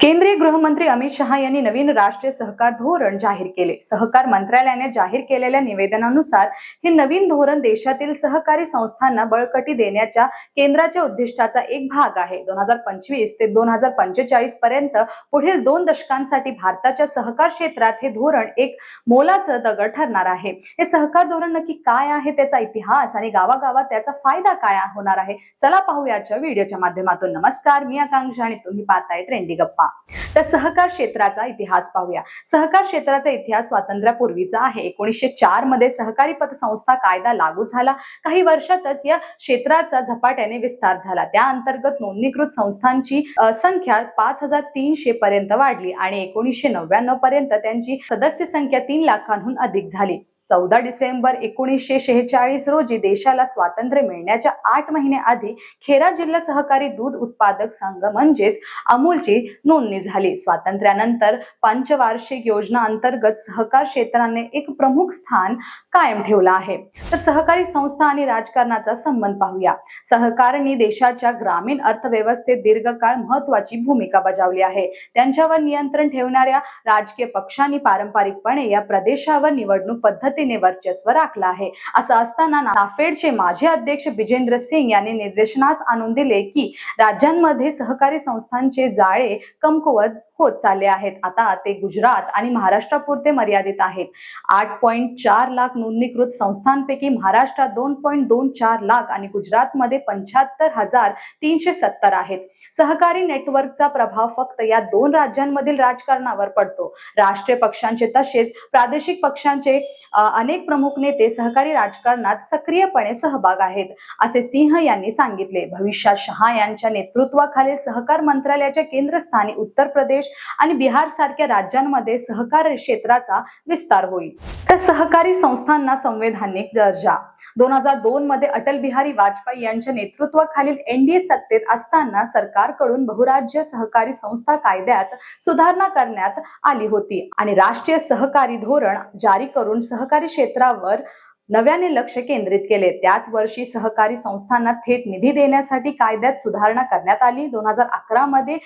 केंद्रीय गृहमंत्री अमित शहा यांनी नवीन राष्ट्रीय सहकार धोरण जाहीर केले. सहकार मंत्रालयाने जाहीर केलेल्या निवेदनानुसार हे नवीन धोरण देशातील सहकारी संस्थांना बळकटी देण्याच्या केंद्राच्या उद्दिष्टाचा एक भाग आहे. दोन हजार पंचवीस ते दोन हजार पंचेचाळीस पर्यंत पुढील दोन दशकांसाठी भारताच्या सहकार क्षेत्रात हे धोरण एक मोलाचं दगड ठरणार आहे. हे सहकार धोरण नक्की काय आहे त्याचा इतिहास आणि गावागावात त्याचा फायदा काय होणार आहे? चला पाहूयाच्या व्हिडिओच्या माध्यमातून. नमस्कार मी आकांक्षा आणि तुम्ही पाहताय ट्रेंडी गप्पा. तर सहकार क्षेत्राचा इतिहास पाहूया. सहकार क्षेत्राचा इतिहास स्वातंत्र्यापूर्वीचा आहे. एकोणीसशे चारमध्ये सहकारी पतसंस्था कायदा लागू झाला. काही वर्षातच या क्षेत्राचा झपाट्याने विस्तार झाला. त्या अंतर्गत नोंदणीकृत संस्थांची संख्या पाच हजार तीनशे पर्यंत वाढली आणि एकोणीसशे नव्याण्णव पर्यंत त्यांची सदस्य संख्या तीन लाखांहून अधिक झाली. चौदा डिसेंबर एकोणीसशे शेहेचाळीस रोजी देशाला स्वातंत्र्य मिळण्याच्या आठ महिने आधी खेरा जिल्हा सहकारी दूध उत्पादक संघ म्हणजेच अमूलची नोंदणी झाली. स्वातंत्र्यानंतर पंचवार्षिक योजना अंतर्गत सहकार क्षेत्राने एक प्रमुख स्थान कायम ठेवलं आहे. तर सहकारी संस्था आणि राजकारणाचा संबंध पाहूया. सहकारांनी देशाच्या ग्रामीण अर्थव्यवस्थेत दीर्घकाळ महत्वाची भूमिका बजावली आहे. त्यांच्यावर नियंत्रण ठेवणाऱ्या राजकीय पक्षांनी पारंपरिकपणे या प्रदेशावर निवडणूक पद्धतीने वर्चस्व राखलं आहे. असं असताना नाफेडचे माजी अध्यक्ष बिजेंद्र सिंग यांनी निर्देशनास आणून दिले की राज्यांमध्ये सहकारी संस्थांचे जाळे कमकुवत होत चालले आहेत. आता ते गुजरात आणि महाराष्ट्रापुरते मर्यादित आहेत. आठ पॉईंट चार लाख नोंदणीकृत संस्थांपैकी महाराष्ट्रात दोन पॉईंट दोन चार लाख आणि गुजरातमध्ये पंच्याहत्तर हजार तीनशे सत्तर आहेत. सहकारी नेटवर्कचा प्रभाव फक्त या दोन राज्यांमधील राजकारणावर पडतो. राष्ट्रीय पक्षांचे तसेच प्रादेशिक पक्षांचे अ, अनेक प्रमुख नेते सहकारी राजकारणात सक्रियपणे सहभाग आहेत असे सिंह यांनी सांगितले. भविष्यात शहा यांच्या नेतृत्वाखालील सहकार मंत्रालयाच्या केंद्रस्थानी उत्तर प्रदेश आणि बिहार सारख्या राज्यांमध्ये सहकार क्षेत्राचा विस्तार होईल. तर सहकारी संस्थांना संवैधानिक दर्जा. दोन हजार दोन मध्ये अटल बिहारी वाजपेयी यांच्या नेतृत्वाखालील एनडीए सत्तेत असताना सरकारकडून बहुराज्य सहकारी संस्था कायद्यात सुधारणा करण्यात आली होती आणि राष्ट्रीय सहकारी धोरण जारी करून सहकारी क्षेत्रावर नव्याने लक्ष केंद्रित केले. त्याच वर्षी सहकारी संस्थांना थेट निधी देण्यासाठी कायद्यात सुधारणा करण्यात आली. दोन हजार अकरा मध्ये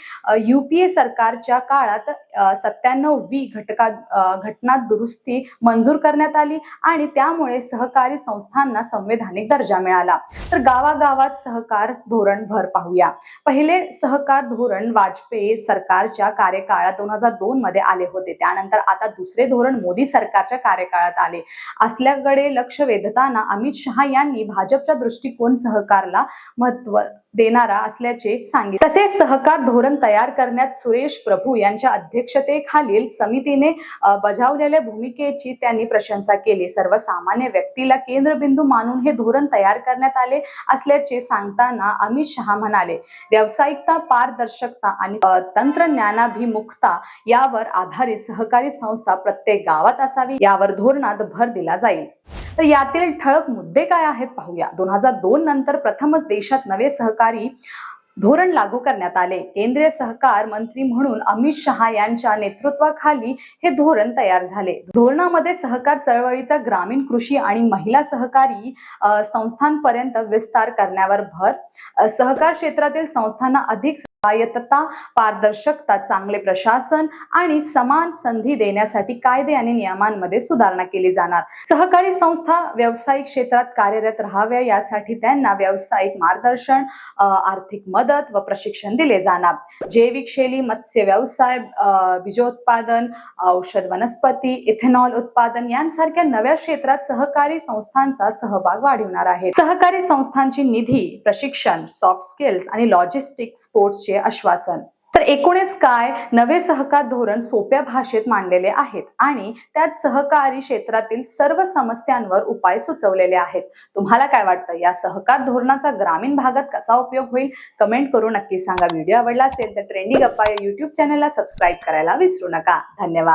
युपीए सरकारच्या काळात सत्त्याण्णव वी घटका घटना दुरुस्ती मंजूर करण्यात आली आणि त्यामुळे सहकारी संस्थांना संवैधानिक दर्जा मिळाला. तर गावागावात सहकार धोरण भर पाहूया. पहिले सहकार धोरण वाजपेयी सरकारच्या कार्यकाळात दोन हजार दोन मध्ये आले होते. त्यानंतर आता दुसरे धोरण मोदी सरकारच्या कार्यकाळात आले. असल्याकडे लक्ष वेधताना अमित शहा यांनी भाजपच्या दृष्टिकोन सहकारला महत्त्व देणारा असल्याचे सांगितले. तसेच सहकार धोरण तयार करण्यात सुरेश प्रभू यांच्या अध्यक्षतेखालील समितीने बजावलेल्या भूमिकेची त्यांनी प्रशंसा केली. सर्वसामान्य व्यक्तीला केंद्रबिंदू मानून हे धोरण तयार करण्यात आले असल्याचे सांगताना अमित शहा म्हणाले व्यावसायिकता पारदर्शकता आणि तंत्रज्ञानाभिमुखता यावर आधारित सहकारी संस्था प्रत्येक गावात असावी. यावर धोरणात भर दिला जाईल. तर यातील ठळक मुद्दे काय आहेत पाहूया. दोन हजार दोन नंतर प्रथमच देशात नवे सहकारी धोरण लागू करण्यात आले. केंद्रीय सहकार मंत्री म्हणून अमित शहा यांच्या नेतृत्वाखाली हे धोरण तयार झाले. धोरणामध्ये सहकार चळवळीचा ग्रामीण कृषी आणि महिला सहकारी संस्थांपर्यंत विस्तार करण्यावर भर. सहकार क्षेत्रातील संस्थांना अधिक स्वायत्तता पारदर्शकता चांगले प्रशासन आणि समान संधी देण्यासाठी कायदे आणि नियमांमध्ये सुधारणा केली जाणार. सहकारी संस्था व्यावसायिक क्षेत्रात कार्यरत राहाव्या यासाठी त्यांना व्यावसायिक मार्गदर्शन आर्थिक मदत व प्रशिक्षण दिले जाणार. जैविक शैली मत्स्य व्यवसाय बीजोत्पादन औषध वनस्पती इथेनॉल उत्पादन यांसारख्या नव्या क्षेत्रात सहकारी संस्थांचा सहभाग वाढवणार आहे सहकारी संस्थांची निधी प्रशिक्षण सॉफ्ट स्किल्स आणि लॉजिस्टिक स्पोर्ट्सचे आश्वासन. तर एकूणच काय नवे सहकार धोरण सोप्या भाषेत मांडलेले आहेत आणि त्यात सहकारी क्षेत्रातील सर्व समस्यांवर उपाय सुचवलेले आहेत. तुम्हाला काय वाटतं? या सहकार धोरणाचा ग्रामीण भागात कसा उपयोग होईल? कमेंट करून नक्की सांगा. व्हिडिओ आवडला असेल तर ट्रेंडिंग अप्पा या युट्यूब चॅनलला सबस्क्राईब करायला विसरू नका. धन्यवाद.